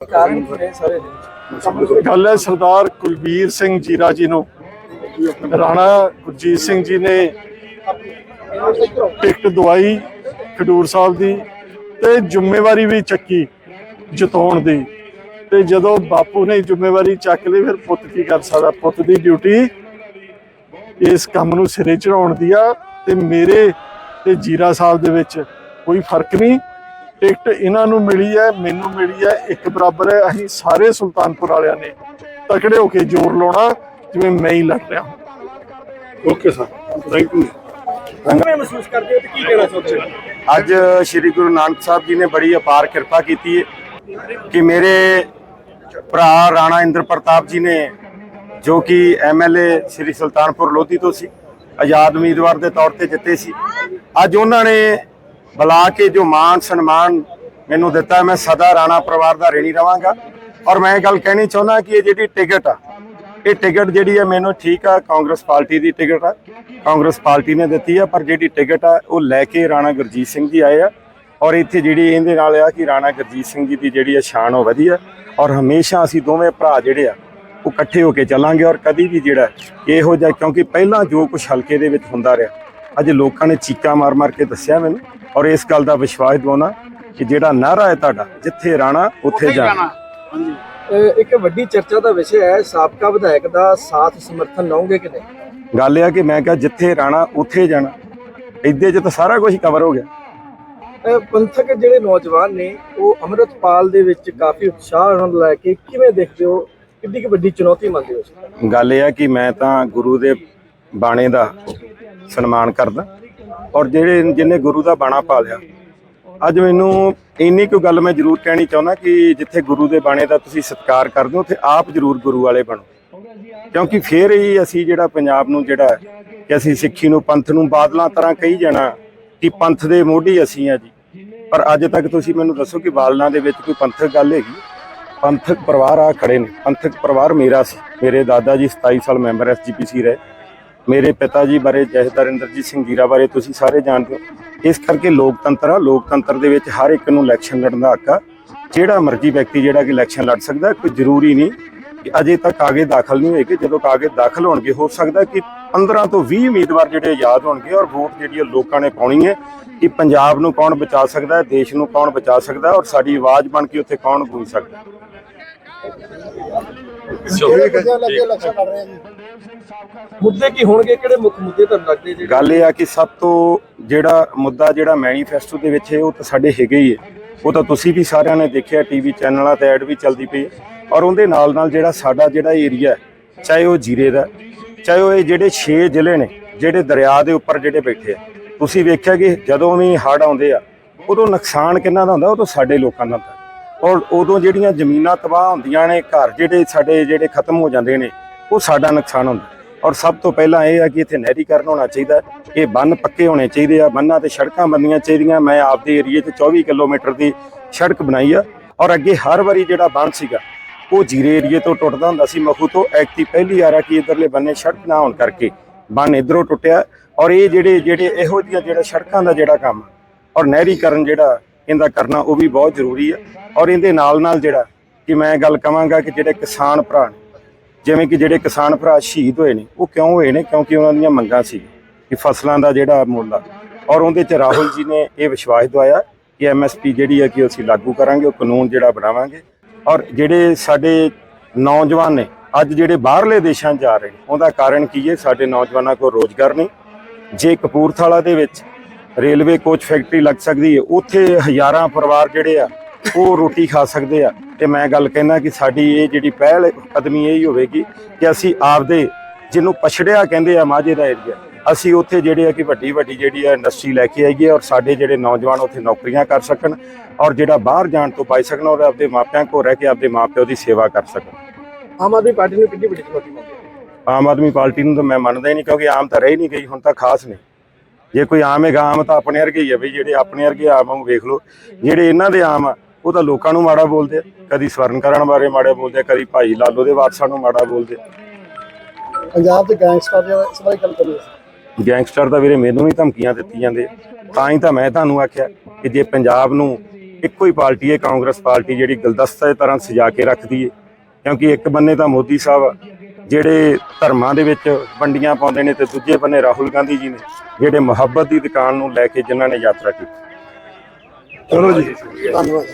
ਕਾਰਨ ਕੀ ਨੇ ਸਾਰੇ ਗੱਲ ਹੈ ਸਰਦਾਰ ਕੁਲਬੀਰ ਸਿੰਘ ਜੀਰਾ ਜੀ ਨੂੰ। ਰਾਣਾ ਗੁਰਜੀਤ ਸਿੰਘ ਜੀ ਨੇ ਟਿਕਟ ਦਵਾਈ ਖਡੂਰ ਸਾਹਿਬ ਦੀ ਤੇ ਜ਼ਿੰਮੇਵਾਰੀ ਵੀ ਚੱਕੀ ਜਿਤਾਉਣ ਦੀ। ਤੇ ਜਦੋਂ ਬਾਪੂ ਨੇ ਜ਼ਿੰਮੇਵਾਰੀ ਚੱਕ ਲਈ, ਫਿਰ ਪੁੱਤ ਕੀ ਕਰ ਸਕਦਾ? ਪੁੱਤ ਦੀ ਡਿਊਟੀ ਇਸ ਕੰਮ ਨੂੰ ਸਿਰੇ ਚੜਾਉਣ ਦੀ ਆ ਤੇ ਮੇਰੇ ਤੇ ਜੀਰਾ ਸਾਹਿਬ ਦੇ ਵਿੱਚ ਕੋਈ ਫ਼ਰਕ ਨਹੀਂ। ਟਿਕਟ ਇਹਨਾਂ ਨੂੰ ਮਿਲੀ ਹੈ ਮੈਨੂੰ ਮਿਲੀ ਹੈ ਇੱਕ ਬਰਾਬਰ ਹੈ ਅਸੀਂ ਸਾਰੇ ਸੁਲਤਾਨਪੁਰ ਵਾਲਿਆਂ ਨੇ ਤਕੜੇ ਹੋ ਕੇ ਜ਼ੋਰ ਲਾਉਣਾ ਜਿਵੇਂ ਮੈਂ ਹੀ ਲੜ ਰਿਹਾ ਹਾਂ। ਓਕੇ ਸਰ ਥੈਂਕ ਯੂ ਕਿਵੇਂ ਮਹਿਸੂਸ ਕਰਦੇ ਹੋ ਤੇ ਕੀ ਕਹਿਣਾ ਚਾਹੁੰਦੇ ਹੋ? ਅੱਜ ਸ੍ਰੀ ਗੁਰੂ ਨਾਨਕ ਸਾਹਿਬ ਜੀ ਨੇ ਬੜੀ ਅਪਾਰ ਕਿਰਪਾ ਕੀਤੀ ਹੈ ਕਿ ਮੇਰੇ ਭਰਾ ਰਾਣਾ ਇੰਦਰ ਪ੍ਰਤਾਪ ਜੀ ਨੇ ਜੋ ਕਿ ਐਮਐਲਏ ਸ੍ਰੀ ਸੁਲਤਾਨਪੁਰ ਲੋਧੀ ਤੋਂ ਸੀ ਆਜ਼ਾਦ ਉਮੀਦਵਾਰ ਦੇ ਤੌਰ ਤੇ ਜਿੱਤੇ ਸੀ। ਅੱਜ ਉਹਨਾਂ ਨੇ ਬੁਲਾ ਕੇ ਜੋ ਮਾਣ ਸਨਮਾਨ ਮੈਨੂੰ ਦਿੱਤਾ, ਮੈਂ ਸਦਾ ਰਾਣਾ ਪਰਿਵਾਰ ਦਾ ਰੇਣੀ ਰਵਾਂਗਾ। ਔਰ ਮੈਂ ਇਹ ਗੱਲ ਕਹਿਣੀ ਚਾਹੁੰਦਾ ਕਿ ਇਹ ਜਿਹੜੀ ਟਿਕਟ ਆ, ਇਹ ਟਿਕਟ ਜਿਹੜੀ ਹੈ ਮੈਨੂੰ ਠੀਕ ਆ, ਕਾਂਗਰਸ ਪਾਰਟੀ ਦੀ ਟਿਕਟ ਆ। ਕਾਂਗਰਸ ਪਾਰਟੀ ਨੇ ਦਿੱਤੀ ਆ, ਪਰ ਜਿਹੜੀ ਟਿਕਟ ਆ, ਉਹ ਲੈ ਕੇ ਰਾਣਾ ਗੁਰਜੀਤ ਸਿੰਘ ਜੀ ਆਏ ਆ। ਔਰ ਇੱਥੇ ਜਿਹੜੀ ਇਹਦੇ ਨਾਲ ਆ ਕਿ ਰਾਣਾ ਗੁਰਜੀਤ ਸਿੰਘ ਜੀ ਦੀ ਜਿਹੜੀ ਆ ਸ਼ਾਨ ਉਹ ਵਧੀਆ ਔਰ ਹਮੇਸ਼ਾ ਅਸੀਂ ਦੋਵੇਂ ਭਰਾ ਜਿਹੜੇ ਆ, ਉਹ ਇਕੱਠੇ ਹੋ ਕੇ ਚੱਲਾਂਗੇ। ਔਰ ਕਦੀ ਵੀ ਜਿਹੜਾ ਇਹੋ ਜਿਹਾ, ਕਿਉਂਕਿ ਪਹਿਲਾਂ ਜੋ ਕੁਝ ਹਲਕੇ ਦੇ ਵਿੱਚ ਹੁੰਦਾ ਰਿਹਾ, ਅੱਜ ਲੋਕਾਂ ਨੇ ਚੀਕਾਂ ਮਾਰ-ਮਾਰ ਕੇ ਦੱਸਿਆ ਮੈਨੂੰ। ਔਰ ਇਸ ਗੱਲ ਦਾ ਵਿਸ਼ਵਾਸ ਦਿਵਾਉਣਾ ਕਿ ਜਿਹੜਾ ਨਾਰਾ ਹੈ ਤੁਹਾਡਾ ਜਿੱਥੇ ਰਾਣਾ ਉੱਥੇ ਜਾਣਾ। ਇੱਕ ਵੱਡੀ ਚਰਚਾ ਦਾ ਵਿਸ਼ਾ ਹੈ ਸਾਬਕਾ ਵਿਧਾਇਕ ਦਾ ਸਾਥ ਸਮਰਥਨ ਲਾਉਂਗੇ ਕਿ ਨਹੀਂ? ਗੱਲ ਇਹ ਆ ਕਿ ਮੈਂ ਕਿਹਾ ਜਿੱਥੇ ਰਾਣਾ ਉੱਥੇ ਜਾਣਾ। ਇੱਦੇ 'ਚ ਤਾਂ ਸਾਰਾ ਕੁਝ ਕਵਰ ਹੋ ਗਿਆ। ਪੰਥਕ ਜਿਹੜੇ ਨੌਜਵਾਨ ਨੇ ਉਹ ਅੰਮ੍ਰਿਤਪਾਲ ਦੇ ਵਿੱਚ ਕਾਫੀ ਉਤਸ਼ਾਹ ਉਹਨਾਂ ਲੈ ਕੇ ਕਿਵੇਂ ਦੇਖਦੇ ਹੋ? ਕਿੰਨੀ ਕੁ ਵੱਡੀ ਚੁਣੌਤੀ ਮੰਨਦੇ ਹੋ? ਗੱਲ ਇਹ ਆ ਕਿ ਮੈਂ ਤਾਂ ਗੁਰੂ ਦੇ ਬਾਣੇ ਦਾ ਸਨਮਾਨ ਕਰਦਾ। ਔਰ ਜਿਹੜੇ ਜਿਹਨੇ ਗੁਰੂ ਦਾ ਬਾਣਾ ਪਾ ਲਿਆ ਅੱਜ ਮੈਨੂੰ ਇੰਨੀ ਕੁ ਗੱਲ ਮੈਂ ਜ਼ਰੂਰ ਕਹਿਣੀ ਚਾਹੁੰਦਾ ਕਿ ਜਿੱਥੇ ਗੁਰੂ ਦੇ ਬਾਣੇ ਦਾ ਤੁਸੀਂ ਸਤਿਕਾਰ ਕਰਦੇ ਹੋ, ਉੱਥੇ ਆਪ ਜ਼ਰੂਰ ਗੁਰੂ ਵਾਲੇ ਬਣੋ। ਕਿਉਂਕਿ ਫੇਰ ਹੀ ਅਸੀਂ ਜਿਹੜਾ ਪੰਜਾਬ ਨੂੰ ਜਿਹੜਾ ਕਿ ਅਸੀਂ ਸਿੱਖੀ ਨੂੰ ਪੰਥ ਨੂੰ ਬਾਦਲਾਂ ਤਰ੍ਹਾਂ ਕਹੀ ਜਾਣਾ ਕਿ ਪੰਥ ਦੇ ਮੋਢੀ ਅਸੀਂ ਆ ਜੀ। ਪਰ ਅੱਜ ਤੱਕ ਤੁਸੀਂ ਮੈਨੂੰ ਦੱਸੋ ਕਿ ਬਾਦਲਾਂ ਦੇ ਵਿੱਚ ਕੋਈ ਪੰਥਕ ਗੱਲ ਹੈਗੀ? ਪੰਥਕ ਪਰਿਵਾਰ ਆ ਖੜੇ ਨੇ। ਪੰਥਕ ਪਰਿਵਾਰ ਮੇਰਾ ਸੀ। ਮੇਰੇ ਦਾਦਾ ਜੀ 27 ਸਾਲ ਮੈਂਬਰ ਐਸਜੀਪੀਸੀ ਰਹੇ। ਮੇਰੇ ਪਿਤਾ ਜੀ ਬਾਰੇ ਜਥੇਦਾਰ ਇੰਦਰਜੀਤ ਸਿੰਘ ਜੀਰਾ ਬਾਰੇ ਤੁਸੀਂ ਸਾਰੇ ਜਾਣਦੇ ਹੋ। ਇਸ ਕਰਕੇ ਲੋਕਤੰਤਰ ਆ ਲੋਕਤੰਤਰ ਦੇ ਵਿੱਚ ਹਰ ਇੱਕ ਨੂੰ ਇਲੈਕਸ਼ਨ ਲੜਨ ਦਾ ਹੱਕ ਆ। ਜਿਹੜਾ ਮਰਜ਼ੀ ਵਿਅਕਤੀ ਜਿਹੜਾ ਕਿ ਇਲੈਕਸ਼ਨ ਲੜ ਸਕਦਾ ਕੋਈ ਜ਼ਰੂਰੀ ਨਹੀਂ ਕਿ ਅਜੇ ਤੱਕ ਕਾਗਜ਼ ਦਾਖਲ ਨਹੀਂ ਹੋਏ ਕਿ ਜਦੋਂ ਕਾਗਜ਼ ਦਾਖਲ ਹੋਣਗੇ ਹੋ ਸਕਦਾ ਕਿ 15 ਤੋਂ 20 ਉਮੀਦਵਾਰ ਜਿਹੜੇ ਆਜ਼ਾਦ ਹੋਣਗੇ ਔਰ ਵੋਟ ਜਿਹੜੀ ਲੋਕਾਂ ਨੇ ਪਾਉਣੀ ਹੈ ਕਿ ਪੰਜਾਬ ਨੂੰ ਕੌਣ ਬਚਾ ਸਕਦਾ ਹੈ ਦੇਸ਼ ਨੂੰ ਕੌਣ ਬਚਾ ਸਕਦਾ ਹੈ ਔਰ ਸਾਡੀ ਆਵਾਜ਼ ਬਣ ਕੇ ਉੱਥੇ ਕੌਣ ਗੂੰਜ ਸਕਦਾ। ਹੈ ਮੁੱਦੇ ਕੀ ਹੋਣਗੇ? ਕਿਹੜੇ ਮੁੱਖ ਮੁੱਦੇ ਤੁਹਾਨੂੰ ਲੱਗਦੇ ਜਿਹੜੇ? ਗੱਲ ਇਹ ਆ ਕਿ ਸਭ ਤੋਂ ਜਿਹੜਾ ਮੁੱਦਾ ਜਿਹੜਾ ਮੈਨੀਫੈਸਟੋ ਦੇ ਵਿੱਚ ਹੈ ਉਹ ਤਾਂ ਸਾਡੇ ਹੈਗੇ ਹੀ ਹੈ। ਉਹ ਤਾਂ ਤੁਸੀਂ ਵੀ ਸਾਰਿਆਂ ਨੇ ਦੇਖਿਆ ਟੀਵੀ ਚੈਨਲਾਂ ਤੇ ਐਡ ਵੀ ਚੱਲਦੀ ਪਈ ਹੈ। ਔਰ ਉਹਦੇ ਨਾਲ ਨਾਲ ਜਿਹੜਾ ਸਾਡਾ ਜਿਹੜਾ ਏਰੀਆ ਚਾਹੇ ਉਹ ਜੀਰੇ ਦਾ ਚਾਹੇ ਉਹ ਇਹ ਜਿਹੜੇ 6 ਜ਼ਿਲ੍ਹੇ ਨੇ, ਜਿਹੜੇ ਦਰਿਆ ਦੇ ਉੱਪਰ ਜਿਹੜੇ ਬੈਠੇ ਆ, ਤੁਸੀਂ ਵੇਖਿਆ ਕਿ ਜਦੋਂ ਵੀ ਹੜ੍ਹ ਆਉਂਦੇ ਆ, ਉਦੋਂ ਨੁਕਸਾਨ ਕਿੰਨਾ ਦਾ ਹੁੰਦਾ? ਉਹ ਤਾਂ ਸਾਡੇ ਲੋਕਾਂ ਦਾ ਹੁੰਦਾ। ਔਰ ਉਦੋਂ ਜਿਹੜੀਆਂ ਜ਼ਮੀਨਾਂ ਤਬਾਹ ਹੁੰਦੀਆਂ ਨੇ, ਘਰ ਜਿਹੜੇ ਸਾਡੇ ਜਿਹੜੇ ਖਤਮ ਹੋ ਜਾਂਦੇ ਨੇ, ਉਹ ਸਾਡਾ ਨੁਕਸਾਨ ਹੁੰਦਾ। ਔਰ ਸਭ ਤੋਂ ਪਹਿਲਾਂ ਇਹ ਆ ਕਿ ਇੱਥੇ ਨਹਿਰੀਕਰਨ ਹੋਣਾ ਚਾਹੀਦਾ ਇਹ ਬੰਨ ਪੱਕੇ ਹੋਣੇ ਚਾਹੀਦੇ ਆ। ਬੰਨਾਂ ਤੇ ਸੜਕਾਂ ਬਣਨੀਆਂ ਚਾਹੀਦੀਆਂ। ਮੈਂ ਆਪਦੇ ਏਰੀਏ 'ਚ 24 ਕਿਲੋਮੀਟਰ ਦੀ ਸੜਕ ਬਣਾਈ ਆ। ਔਰ ਅੱਗੇ ਹਰ ਵਾਰੀ ਜਿਹੜਾ ਬੰਨ ਸੀਗਾ, ਉਹ ਜੀਰੇ ਏਰੀਏ ਤੋਂ ਟੁੱਟਦਾ ਹੁੰਦਾ ਸੀ। ਮਖੂ ਤੋਂ ਐਕਤੀ ਪਹਿਲੀ ਵਾਰ ਆ ਕਿ ਇਧਰਲੇ ਬੰਨੇ ਸੜਕ ਨਾ ਹੋਣ ਕਰਕੇ ਬੰਨ ਇਧਰੋਂ ਟੁੱਟਿਆ। ਔਰ ਇਹ ਜਿਹੜੇ ਜਿਹੜੇ ਇਹੋ ਜਿਹੀਆਂ ਜਿਹੜਾ ਸੜਕਾਂ ਦਾ ਜਿਹੜਾ ਕੰਮ ਔਰ ਨਹਿਰੀਕਰਨ ਜਿਹੜਾ ਇਹਦਾ ਕਰਨਾ, ਉਹ ਵੀ ਬਹੁਤ ਜ਼ਰੂਰੀ ਆ। ਔਰ ਇਹਦੇ ਨਾਲ ਨਾਲ ਜਿਹੜਾ ਕਿ ਮੈਂ ਗੱਲ ਕਵਾਂਗਾ ਕਿ ਜਿਹੜੇ ਕਿਸਾਨ ਭਰਾ ਜਿਵੇਂ ਕਿ ਜਿਹੜੇ ਕਿਸਾਨ ਭਰਾ ਸ਼ਹੀਦ ਹੋਏ ਨੇ, ਉਹ ਕਿਉਂ ਹੋਏ ਨੇ? ਕਿਉਂਕਿ ਉਹਨਾਂ ਦੀਆਂ ਮੰਗਾਂ ਸੀ ਕਿ ਫਸਲਾਂ ਦਾ ਜਿਹੜਾ ਮੁੱਲ ਆ। ਔਰ ਉਹਦੇ ਚ ਰਾਹੁਲ ਜੀ ਨੇ ਇਹ ਵਿਸ਼ਵਾਸ ਦਵਾਇਆ ਕਿ ਐਮਐਸਪੀ ਜਿਹੜੀ ਹੈ ਕਿ ਅਸੀਂ ਲਾਗੂ ਕਰਾਂਗੇ, ਉਹ ਕਾਨੂੰਨ ਜਿਹੜਾ ਬਣਾਵਾਂਗੇ। ਔਰ ਜਿਹੜੇ ਸਾਡੇ ਨੌਜਵਾਨ ਨੇ, ਅੱਜ ਜਿਹੜੇ ਬਾਹਰਲੇ ਦੇਸ਼ਾਂ 'ਚ ਜਾ ਰਹੇ ਨੇ, ਉਹਦਾ ਕਾਰਨ ਕੀ ਹੈ? ਸਾਡੇ ਨੌਜਵਾਨਾਂ ਕੋਲ ਰੋਜ਼ਗਾਰ ਨਹੀਂ। ਜੇ ਕਪੂਰਥਲਾ ਦੇ ਵਿੱਚ ਰੇਲਵੇ ਕੋਚ ਫੈਕਟਰੀ ਲੱਗ ਸਕਦੀ ਹੈ, ਉੱਥੇ ਹਜ਼ਾਰਾਂ ਪਰਿਵਾਰ ਜਿਹੜੇ ਆ ਉਹ ਰੋਟੀ ਖਾ ਸਕਦੇ ਆ। ਤੇ ਮੈਂ ਗੱਲ ਕਹਿੰਦਾ ਕਿ ਸਾਡੀ ਇਹ ਜਿਹੜੀ ਪਹਿਲ ਕਦਮੀ ਇਹ ਹੀ ਹੋਵੇਗੀ ਕਿ ਅਸੀਂ ਆਪਦੇ ਜਿਹਨੂੰ ਪਛੜਿਆ ਕਹਿੰਦੇ ਆ ਮਾਝੇ ਦਾ ਏਰੀਆ ਅਸੀਂ ਉੱਥੇ ਜਿਹੜੇ ਆ ਕਿ ਵੱਡੀ ਵੱਡੀ ਜਿਹੜੀ ਆ ਇੰਡਸਟਰੀ ਲੈ ਕੇ ਆਈਏ ਔਰ ਸਾਡੇ ਜਿਹੜੇ ਨੌਜਵਾਨ ਉੱਥੇ ਨੌਕਰੀਆਂ ਕਰ ਸਕਣ ਔਰ ਜਿਹੜਾ ਬਾਹਰ ਜਾਣ ਤੋਂ ਬਚ ਸਕਣ ਔਰ ਆਪਦੇ ਮਾਪਿਆਂ ਕੋਲ ਰਹਿ ਕੇ ਆਪਦੇ ਮਾਪਿਆਂ ਦੀ ਸੇਵਾ ਕਰ ਸਕਣ। ਆਮ ਆਦਮੀ ਪਾਰਟੀ ਨੂੰ ਕਿੰਨੀ ਵੱਡੀ ਚੁਣੌਤੀ ਮੰਨਦੇ ਹੋ? ਆਮ ਆਦਮੀ ਪਾਰਟੀ ਨੂੰ ਤਾਂ ਮੈਂ ਮੰਨਦਾ ਹੀ ਨਹੀਂ ਕਿਉਂਕਿ ਆਮ ਤਾਂ ਰਹਿ ਨਹੀਂ ਗਈ ਹੁਣ ਤਾਂ ਖਾਸ ਨਹੀਂ ਜੇ ਕੋਈ ਆਮ ਹੈਗਾ ਆਮ ਤਾਂ ਆਪਣੇ ਵਰਗੇ ਹੀ ਆ ਬਈ ਜਿਹੜੇ ਆਪਣੇ ਵਰਗੇ ਆਮ ਨੂੰ ਵੇਖ ਲਓ। ਜਿਹੜੇ ਇਹਨਾਂ ਦੇ ਆਮ ਆ ਉਹ ਤਾਂ ਲੋਕਾਂ ਨੂੰ ਮਾੜਾ ਬੋਲਦੇ ਆ। ਕਦੀ ਸਵਰਨ ਕਰਨ ਬਾਰੇ ਮਾੜਾ ਬੋਲਦੇ ਆ ਕਦੀ ਭਾਈ ਲਾਲੋ ਦੇ ਵਾਰਸਾਂ ਨੂੰ ਮਾੜਾ ਬੋਲਦੇ ਪੰਜਾਬ ਦੇ ਗੈਂਗਸਟਰ ਦੇ ਇਸ ਬਾਰੇ ਗੱਲ ਕਰੀਏ ਗੈਂਗਸਟਰ ਤਾਂ ਵੀਰੇ ਮੈਨੂੰ ਵੀ ਧਮਕੀਆਂ ਦਿੱਤੀ ਜਾਂਦੇ। ਤਾਂ ਹੀ ਤਾਂ ਮੈਂ ਤੁਹਾਨੂੰ ਆਖਿਆ ਕਿ ਜੇ ਪੰਜਾਬ ਨੂੰ ਇੱਕੋ ਹੀ ਪਾਰਟੀ ਹੈ ਕਾਂਗਰਸ ਪਾਰਟੀ ਜਿਹੜੀ ਗੁਲਦਸਤਾ ਦੀ ਤਰ੍ਹਾਂ ਸਜਾ ਕੇ ਰੱਖਦੀ ਹੈ ਕਿਉਂਕਿ ਇੱਕ ਬੰਨੇ ਤਾਂ ਮੋਦੀ ਸਾਹਿਬ ਜਿਹੜੇ ਧਰਮਾਂ ਦੇ ਵਿੱਚ ਵੰਡੀਆਂ ਪਾਉਂਦੇ ਨੇ ਤੇ ਦੂਜੇ ਬੰਨੇ ਰਾਹੁਲ ਗਾਂਧੀ ਜੀ ਨੇ ਜਿਹੜੇ ਮੁਹੱਬਤ ਦੀ ਦੁਕਾਨ ਨੂੰ ਲੈ ਕੇ ਜਿਨ੍ਹਾਂ ਨੇ ਯਾਤਰਾ ਕੀਤੀ। ਚਲੋ ਜੀ। ਧੰਨਵਾਦ।